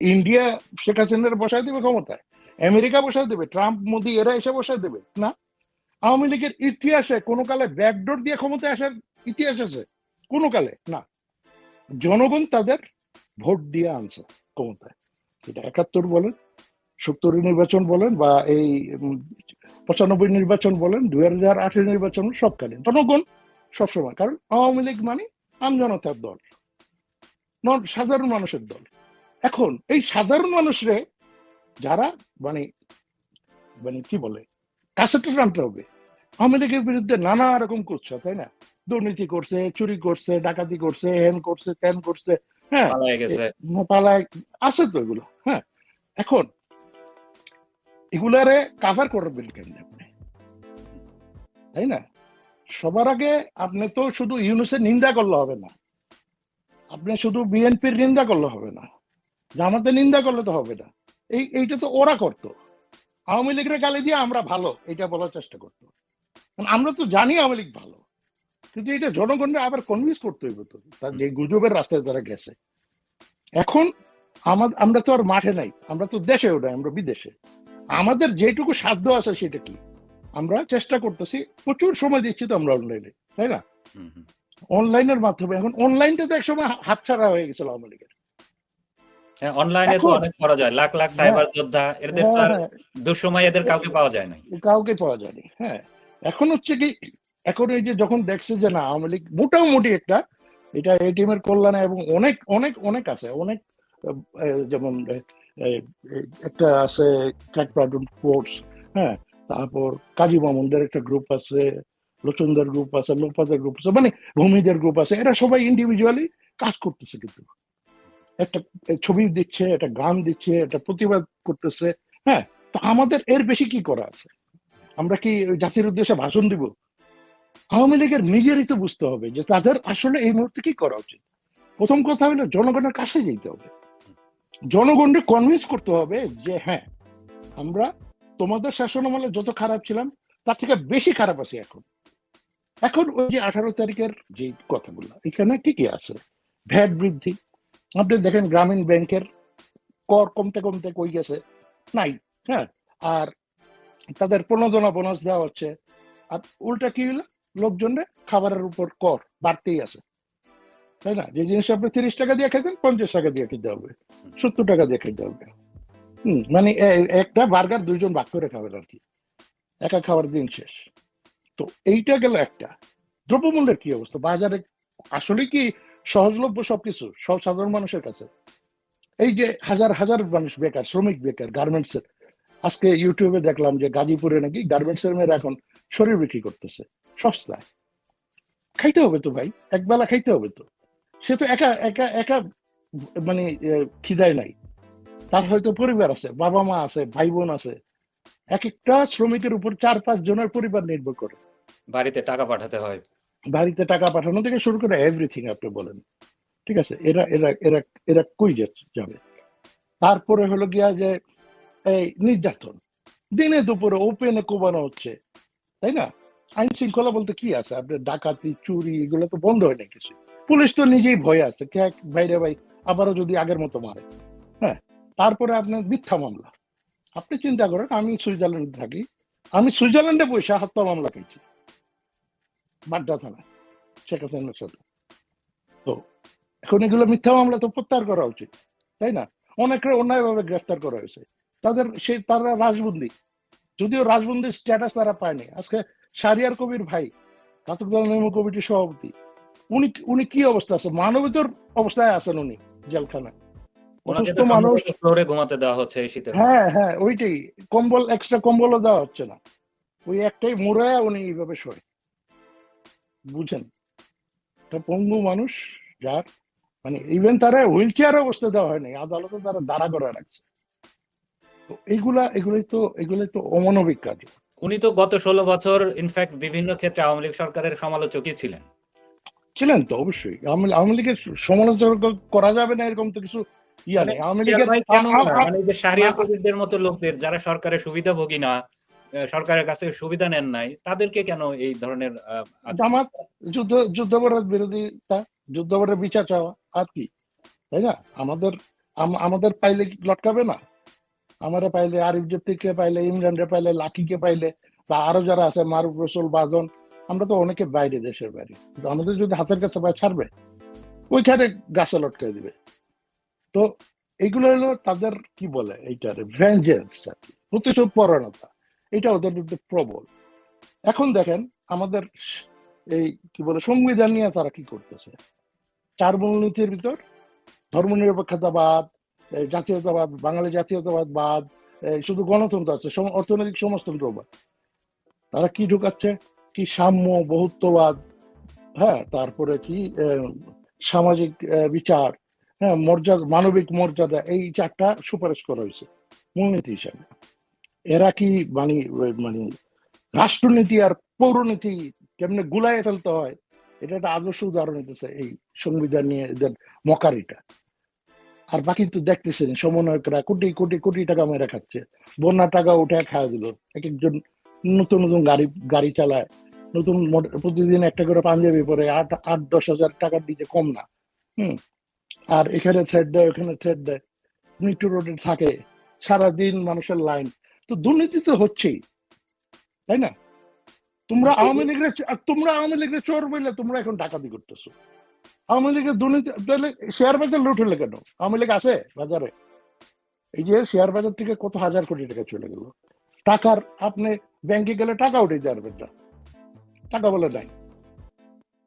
India Sheikh হাসিনার বসায় দেবে ক্ষমতায়। আমেরিকা বসায় দেবে ট্রাম্প মোদি এরা এসে বসায় দেবে। না। আওয়ামী লীগের ইতিহাসে কোনো কালে ব্যাকডোর দিয়ে ক্ষমতায় আসার ইতিহাস আছে? কোনো কালে? না। জনগণ তাদের ভোট দিয়ে আনছে ক্ষমতায়। এটা একাত্তর বলেন সত্তরের নির্বাচন বলেন বা এই পঁচানব্বই নির্বাচন বলেন, দুই হাজার আটের নির্বাচন সবকালীন। জনগণ সবসময়। কারণ আওয়ামী লীগ মানে আমজনতার দল। নন, সাধারণ মানুষের দল। এখন এই সাধারণ মানুষরে যারা মানে মানে কি বলে কাছেটা টানতে হবে। আওয়ামী লীগের বিরুদ্ধে নানা রকম করছে তাই না? দুর্নীতি করছে চুরি করছে ডাকাতি করছে হেন করছে তেন করছে হ্যাঁ? পালায় আছে তো এগুলো হ্যাঁ? এখন এগুলারে কাভার করবেন আপনি? তাই না? সবার আগে আপনি তো শুধু ইউনুসের নিন্দা করলে হবে না। আপনি শুধু বিএনপির নিন্দা করলে হবে না। জামাতের নিন্দা করলে তো হবে না। এই এইটা তো ওরা করতো। আওয়ামী লীগের গালি দিয়ে আমরা ভালো এটা বলার চেষ্টা করতো। আমরা তো জানি আওয়ামী লীগ ভালো। কিন্তু এটা জনগণের আবার কনভিন্স করতে হইব তো। তার যে গুজবের রাস্তায় তারা গেছে। এখন আমাদের আমরা তো আর মাঠে নাই। আমরা তো দেশে ওটা আমরা বিদেশে। আমাদের যেটুকু সাধ্য আছে সেটা কি? আমরা চেষ্টা করতেছি প্রচুর সময় দিচ্ছি তো আমরা অনলাইনে তাই না? হুম, হুম। অনলাইনের মাধ্যমে। এখন অনলাইনটা তো একসময় হাতছাড়া হয়ে গেছিল আওয়ামী লীগের। অনলাইনে তো অনেক করা যায়। লাখ লাখ সাইবার যোদ্ধা এদের তো আর হ্যাঁ, দুঃসময় এদের কাউকে পাওয়া যায় না কাউকে পাওয়া যায়নি হ্যাঁ। এখন হচ্ছে কি এখন এই যে যখন দেখছে যে না আওয়ামী লীগ মোটামুটি একটা এটা এই টিমের কল্যাণে এবং অনেক অনেক অনেক আছে অনেক যেমন একটা আছে হ্যাঁ। তারপর কাজী মামুনদের একটা গ্রুপ আছে লোচনদের গ্রুপ আছে লোকপাদের গ্রুপ আছে মানে ভূমিদের গ্রুপ আছে এরা সবাই ইন্ডিভিজুয়ালি কাজ করতেছে কিন্তু। একটা ছবি দিচ্ছে, একটা গান দিচ্ছে, একটা প্রতিবাদ করতেছে হ্যাঁ? তো আমাদের এর বেশি কি করা আছে? আমরা কি জাতির উদ্দেশ্যে ভাষণ দিব? আওয়ামী লীগের নিজেরই তো বুঝতে হবে যে তাদের আসলে এই মুহূর্তে কি করা উচিত? প্রথম কথা হলো জনগণের কাছে যেতে হবে। জনগণকে কনভিন্স করতে হবে যে হ্যাঁ আমরা তোমাদের শাসনামলে যত খারাপ ছিলাম, তার থেকে বেশি খারাপ আছি এখন। এখন ওই যে আঠারো তারিখের যে কথাগুলো, এখানে কি আছে। ভ্যাট বৃদ্ধি আপনি দেখেন গ্রামীণ ব্যাংকের কর কমতে কমতে কই গেছে? নাই হ্যাঁ? আর তাদের প্রণোদনা বোনাস দেওয়া হচ্ছে। আর উল্টা কি হলো? লোকজনের খাবারের উপর কর বাড়তেই আছে। তাই না? যে জিনিস আপনি তিরিশ টাকা দিয়ে খেতেন, পঞ্চাশ টাকা দিয়ে খেতে হবে। সত্তর টাকা দিয়ে খেতে হবে। হম মানে একটা বার্গার দুইজন ভাগ করে খাবেন আর কি। একা খাওয়ার দিন শেষ। তো এইটা গেল একটা। দ্রব্যমূল্যের কি অবস্থা? বাজারে আসলে কি সহজলভ্য সবকিছু, সব সাধারণ মানুষের কাছে। এই যে হাজার হাজার মানুষ বেকার, শ্রমিক বেকার গার্মেন্টস এর। আজকে ইউটিউবে দেখলাম যে গাজীপুরে নাকি গার্মেন্টস এর মেয়েরা এখন শরীর বিক্রি করতেছে, সস্তায়। খাইতে হবে তো ভাই একবেলা খাইতে হবে তো। সে তো একা একা একা মানে খিদায় নাই। তার হয়তো পরিবার আছে, বাবা মা আছে, ভাই বোন আছে। এক একটা শ্রমিকের উপর চার পাঁচ জনের পরিবার নির্ভর করে। বাড়িতে টাকা পাঠাতে হয়। বাড়িতে টাকা পাঠানো থেকে শুরু করে এভরিথিং আপনি বলেন। ঠিক আছে? এরা এরা এরা এরা কই যাবে? তারপরে হলো গিয়া যে এই নির্যাতন। দিনে দুপুরে ওপেনে কোবানো হচ্ছে। তাই না? আইন শৃঙ্খলা বলতে কি আছে? আপনার ডাকাতি, চুরি, এগুলো তো বন্ধ হয় না কিছু পুলিশ তো নিজেই ভয়ে আছে। কে বাইরে ভাই আবারও যদি আগের মতো মারে। হ্যাঁ? তারপরে আপনার মিথ্যা মামলা। আপনি চিন্তা করেন, আমি সুইজারল্যান্ডে থাকি। আমি সুইজারল্যান্ডে বসে হত্যা মামলা খেয়েছি। বাড্ডা থানা শেখ হাসিনার সাথে। তো এখন এগুলো মিথ্যা মামলা তো প্রত্যাহার করা উচিত তাই না? অনেকে অন্যায়ভাবে গ্রেফতার করা হয়েছে। তাদের সে তারা রাজবন্দি। যদিও রাজবন্দির স্ট্যাটাস তারা পায়নি। আজকে শারিয়ার কবির ভাই ঘাতক দল নির্মূল কমিটির সভাপতি উনি উনি কি অবস্থা আছে? মানবিতর অবস্থায় আছেন উনি জেলখানায়। ওনাকে অসুস্থ তো মানুষ ফ্লোরে ঘুমাতে দেওয়া হচ্ছে এই শীতে। হ্যাঁ হ্যাঁ ওইটাই। কম্বল এক্সট্রা কম্বলও দেওয়া হচ্ছে না। ওই একটাই মোড়ায় উনি এইভাবে শোয়। বুঝেন। একটা পঙ্গু মানুষ যার মানে ইভেন তারা হুইল চেয়ার অবস্থা দেওয়া হয়নি আদালতে তারা দাঁড়া করে রাখছে। তো এইগুলা এগুলোই তো এগুলোই তো অমানবিক কাজ। উনি তো গত ষোলো বছর ইনফ্যাক্ট বিভিন্ন ক্ষেত্রে আওয়ামী লীগ সরকারের সমালোচকই ছিলেন। ছিলেন তো অবশ্যই। আওয়ামী লীগের সমালোচনা করা যাবে না এরকম তো কিছু ইয়া নেই। আওয়ামী লীগের মানে শাহরিয়ার কবিরদের মতো লোকদের যারা সরকারের সুবিধাভোগী না আহ, সরকারের কাছ সুবিধা নেন নাই, তাদেরকে কেন এই ধরনের জামাত, যুদ্ধ, যুদ্ধাপরাধ বিরোধিতা, যুদ্ধাপরাধের বিচার চাওয়া, আর কি? তাই না? আমাদের আমাদের পাইলে লটকাবে না? আমরা পাইলে আরিফ জেপ্তিকে পাইলে, ইমরানরে পাইলে, লাকিকে পাইলে, বা আরও যারা আছে, মারুফ রসুল বাদন আমরা তো অনেকে বাইরে দেশের বাইরে। আমাদের যদি হাতের কাছে পায় ছাড়বে, ওইখানে গাছে লটকে দিবে। তো এইগুলো হলো তাদের, কি বলে এইটার ভেঞ্জেন্স আর কি প্রতিশোধ পরায়ণতা এটা ওদের মধ্যে প্রবল। এখন দেখেন আমাদের এই কি বলে, সংবিধান নিয়ে তারা কি করতেছে? চার মূলনীতির ভিতর ধর্মনিরপেক্ষতাবাদ জাতীয়তাবাদ, বাঙালি জাতীয়তাবাদ বাদ শুধু গণতন্ত্র আছে অর্থনৈতিক সমাজতন্ত্রবাদ। তারা কি ঢুকাচ্ছে? কি সাম্য, বহুত্ববাদ হ্যাঁ তারপরে কি সামাজিক বিচার হ্যাঁ মর্যাদা, মানবিক মর্যাদা, এই চারটা সুপারিশ করা হয়েছে, মূলনীতি হিসাবে। এরা কি মানে মানে রাষ্ট্রনীতি আর পৌরনীতি কেমনে গুলায় ফেলতে হয়, এটা একটা আদর্শ উদাহরণ হইতেছে এই সংবিধান নিয়ে এদের মকারিটা। আর বাকি তো দেখতেছেন, সমন্বয়করা কোটি কোটি কোটি টাকা মেরে খাচ্ছে। বন্যা টাকা উঠে খাওয়া দিল। এক একজন নতুন নতুন গাড়ি গাড়ি চালায়। নতুন প্রতিদিন একটা করে পাঞ্জাবি পরে আট আট, দশ হাজার টাকার দিতে কম না। হুম? আর এখানে থ্রেড দেয়, ওখানে থ্রেড দেয়। মিট্রো রোডে থাকে। সারাদিন মানুষের লাইন তো দুর্নীতি তো হচ্ছেই তাই না? তোমরা আওয়ামী লীগের তোমরা আওয়ামী লীগের চোর বললে তোমরা এখন ডাকাতি করতেছো। আওয়ামী লীগের দুর্নীতি তাহলে শেয়ার বাজার লুট হলে কেন? আওয়ামী লীগ আছে বাজারে? এই যে শেয়ার বাজার থেকে কত হাজার কোটি টাকা চলে গেল? টাকার আপনি ব্যাংকে গেলে টাকা উঠে যাবে না টাকা বলে নাই।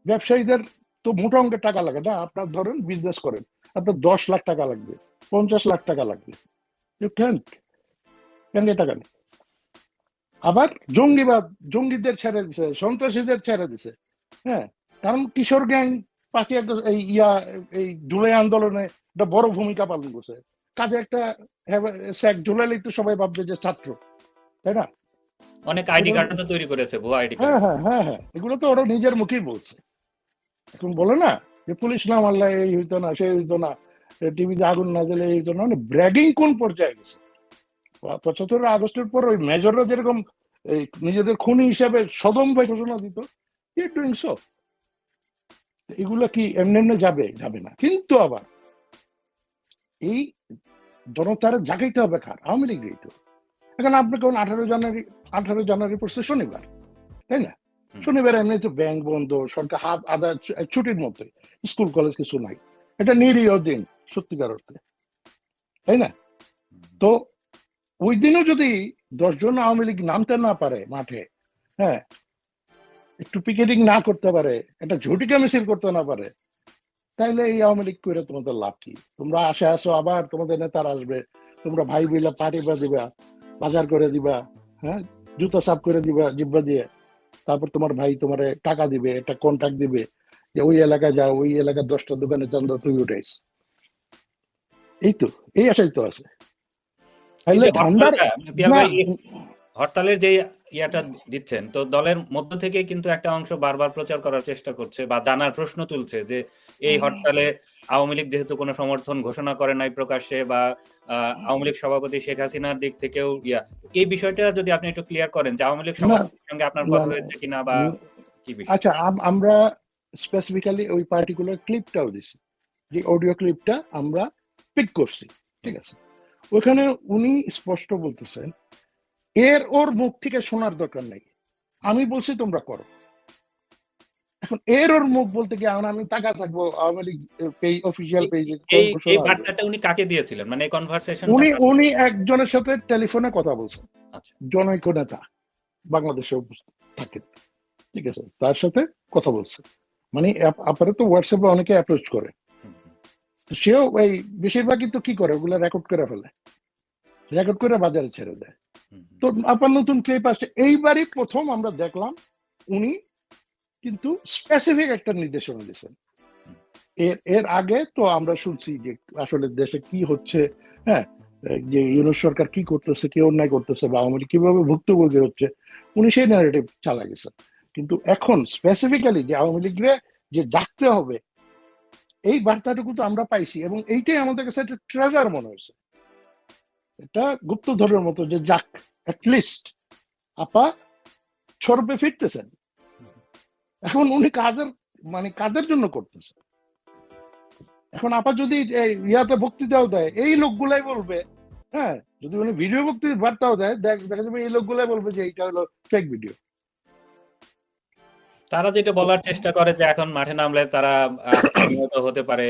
ব্যবসায়ীদের তো মোটা অঙ্কের টাকা লাগে না? আপনার ধরেন বিজনেস করেন আপনার দশ লাখ টাকা লাগবে পঞ্চাশ লাখ টাকা লাগবে। ইউ ক্যান্ট ব্যাংকে টাকা নেই আবার জঙ্গিবাদ জঙ্গিদের ছেড়ে দিছে সন্ত্রাসীদের ছেড়ে দিছে। হ্যাঁ কারণ কিশোর গ্যাং পাখি এই ইয়া এই জুলাই আন্দোলনে একটা বড় ভূমিকা পালন করছে। কাজে একটা স্যাক ঝুলাইলেই তো সবাই ভাববে যে ছাত্র তাই না? অনেক আইডি কার্ড তো তৈরি করেছে ভুয়া আইডি কার্ড। হ্যাঁ হ্যাঁ হ্যাঁ হ্যাঁ এগুলো তো ওরা নিজের মুখেই বলছে। এখন বলে না যে পুলিশ না মারলে এই হইতো না সেই হইতো না টিভিতে আগুন না দিলে এই হইতো না মানে ব্র্যাগিং কোন পর্যায়ে গেছে? পঁচাত্তর আগস্টের পর ওই মেজররা যেরকম নিজেদের খুনি হিসাবে সদম ভাই ঘোষণা দিত ডুইং সো এগুলো কি এমনি এমনি যাবে যাবে না। কিন্তু আবার এই জনতার জাগাইতে হবে কার? আওয়ামী লীগই তো এখন আপনি কোন আঠারো জানুয়ারি আঠারো জানুয়ারি পড়ছে শনিবার তাই না? শনিবার এমনি তো ব্যাংক বন্ধ সরকার হাত আদা ছুটির মতোই স্কুল কলেজ কিছু নাই। এটা নিরীহ দিন সত্যিকার অর্থে তাই না? তো ওই দিনও যদি দশজন আওয়ামী লীগ নামতে না পারে মাঠে হ্যাঁ একটু পিকেটিং না করতে পারে, একটা ঝুটিকা মিছিল করতে না পারে, তাইলে এই আওয়ামী লীগ করে তোমাদের লাভ কি? তোমরা আসে আসো, আবার তোমাদের নেতার আসবে, তোমরা ভাই বইলা পার্টি বা দিবা, বাজার করে দিবা হ্যাঁ জুতা সাফ করে দিবা, জিব্বা দিয়ে, তারপর তোমার ভাই তোমার টাকা দিবে, একটা কন্ট্যাক্ট দিবে, যে ওই এলাকায় যাও, ওই এলাকার দশটা দোকানে চন্দ্র তুই উঠেছ এই তো, এই আশাই তো আছে। হরতালের যে ইয়াটা দিচ্ছেন তো দলের মধ্য থেকে কিন্তু একটা অংশ বারবার প্রচার করার চেষ্টা করছে বা জানার প্রশ্ন তুলছে যে এই হরতালে আওয়ামী লীগ যেহেতু কোনো সমর্থন ঘোষণা করে নাই প্রকাশ্যে বা আওয়ামী লীগ সভাপতি শেখ হাসিনার দিক থেকেও ইয়া এই বিষয়টা যদি আপনি একটু ক্লিয়ার করেন যে আওয়ামী লীগ সভাপতির সঙ্গে আপনার কথা হয়েছে কিনা বা কি বিষয়? আচ্ছা আমরা স্পেসিফিক্যালি ওই পার্টিকুলার ক্লিপটাও দিছি। যে অডিও ক্লিপটা আমরা পিক করছি ঠিক আছে? ওখানে উনি স্পষ্ট বলতেছেন এর ওর মুখ থেকে শোনার দরকার নেই। আমি বলছি তোমরা করো। এখন এর ওর মুখ বলতে গিয়ে আমি টাকা থাকব আওয়ামী লীগ অফিসিয়াল পেজে এই বার্তাটা উনি কাকে দিয়েছিলেন? মানে এই কনভারসেশন উনি উনি একজনের সাথে টেলিফোনে কথা বলছেন। আচ্ছা। জনৈক নেতা বাংলাদেশে থাকেন। ঠিক আছে? তার সাথে কথা বলছে মানে আপ- আপাতত হোয়াটসঅ্যাপে অনেকে অ্যাপ্রোচ করে তো সেও এই বেশিরভাগই তো কি করে? ওগুলো রেকর্ড করে ফেলে। রেকর্ড করে বাজারে ছেড়ে দেয়। তো আবার নতুন ক্লিপ আসছে। এইবারই প্রথম আমরা দেখলাম উনি কিন্তু স্পেসিফিক একটা নির্দেশনা দিয়েছেন। এর এর আগে তো আমরা শুনছি যে আসলে দেশে কি হচ্ছে হ্যাঁ? যে ইউনুস সরকার কি করতেছে কি অন্যায় করতেছে বা আওয়ামী কীভাবে ভুক্তভোগী হচ্ছে উনি সেই ন্যারেটিভ চালা গেছেন। কিন্তু এখন স্পেসিফিক্যালি যে আওয়ামী লীগরে যে জাগতে হবে এই বার্তাটুকু তো আমরা পাইছি এবং এইটাই আমাদের কাছে একটা ট্রেজার মনে হয়েছে। এটা গুপ্তধরের মতো যে যাক লিস্ট আপা সর্বে ফিরতেছেন। এখন উনি কাজের মানে কাদের জন্য করতেছেন। এখন আপা যদি ইয়াতে বক্তৃতাও দেয়, এই লোকগুলাই বলবে হ্যাঁ যদি উনি ভিডিও বক্তৃতার বার্তাও দেয়, দেখা যাবে এই লোকগুলাই বলবে যে এইটা হলো ফেক ভিডিও তারা যেটা বলার চেষ্টা করে যে এখন মাঠে নামলে তারা নিহত হতে পারে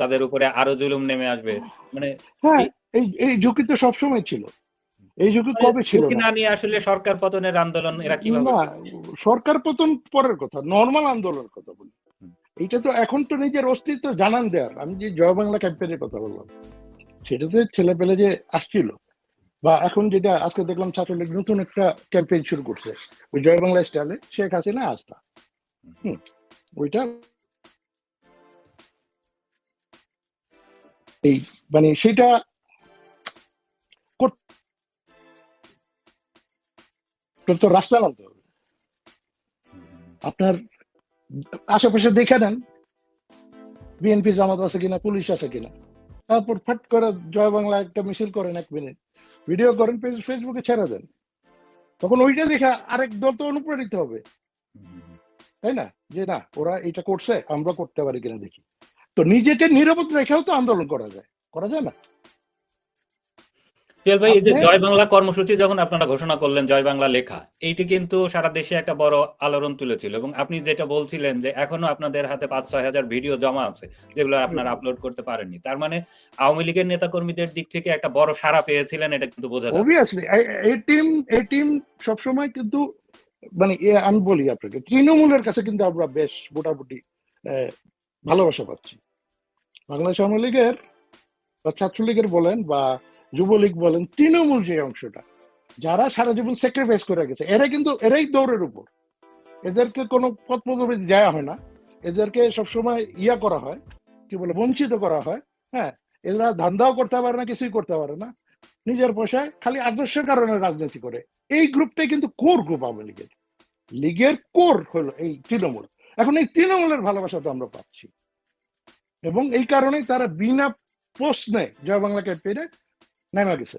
তাদের উপরে আরও জুলুম নেমে আসবে। মানে হ্যাঁ এই এই ঝুঁকি তো সবসময় ছিল। এই ঝুঁকি কবে ছিল না? নিয়ে আসলে সরকার পতনের আন্দোলন এরা কীভাবে সরকার পতন পরের কথা নর্মাল আন্দোলনের কথা বলি। এইটা তো এখন তো নিজের অস্তিত্ব জানান দেয়ার আমি যে জয় বাংলা ক্যাম্পেইনের কথা বললাম সেটাতে ছেলে পেলে যে আসছিল বা এখন যেটা আজকে দেখলাম ছাত্রলীগ নতুন একটা ক্যাম্পেইন শুরু করছে। ওই জয় বাংলা স্টাইলে শেখ হাসিনা আস্থা। হুম, ওইটা এই মানে সেটা তো রাস্তা নামতে হবে। আপনার আশেপাশে দেখে নেন, বিএনপি জামাত আছে কিনা, পুলিশ আছে কিনা। তারপর ফাট করে জয় বাংলা একটা মিছিল করেন এক মিনিট। ভিডিও করেন, পেজ ফেসবুকে ছেড়ে দেন। তখন ওইটা দেখে আরেক দল তো অনুপ্রাণিত হবে। তাই না? যে না, ওরা এটা করছে, আমরা করতে পারি কিনা দেখি। তো নিজেকে নিরাপদ রেখেও তো আন্দোলন করা যায়। করা যায় না? ভাই এই যে জয় বাংলা কর্মসূচি যখন আপনারা ঘোষণা করলেন জয় বাংলা লেখা এইটি কিন্তু সারা দেশে একটা বড় আলোড়ন তুলেছিল। এবং আপনি যেটা বলছিলেন যে এখনও আপনাদের হাতে পাঁচ ছয় হাজার ভিডিও জমা আছে যেগুলো আপনারা আপলোড করতে পারেননি। তার মানে আওয়ামী লীগের নেতা কর্মীদের দিক থেকে একটা বড় সাড়া পেয়েছিলেন এটা কিন্তু বোঝা অবভিয়াসলি এই টিম এই টিম সবসময় কিন্তু মানে আমি বলি আপনাকে তৃণমূলের কাছে কিন্তু আমরা বেশ মোটামুটি ভালোবাসা পাচ্ছি। বাংলাদেশ আওয়ামী লীগের বা ছাত্রলীগের বলেন বা যুবলীগ বলেন, তৃণমূল যে অংশটা, যারা সারা জীবন স্যাক্রিফাইস করে গেছে, এরা কিন্তু, এরাই দৌড়ের উপর। এদেরকে কোনো পদবি দেওয়া হয় না। এদেরকে সবসময় ইয়া করা হয়, কি বলে, বঞ্চিত করা হয়। হ্যাঁ এরা ধান্দাও করতে পারে না, কিছুই করতে পারে না। নিজের পয়সায় খালি আদর্শের কারণে রাজনীতি করে। এই গ্রুপটাই কিন্তু কোর গ্রুপ আওয়ামী লীগের। লীগের কোর হলো এই তৃণমূল। এখন এই তৃণমূলের ভালোবাসা তো আমরা পাচ্ছি। এবং এই কারণেই তারা বিনা প্রশ্নে জয় বাংলাকে ক্যাম্পেইনে নেমে গেছে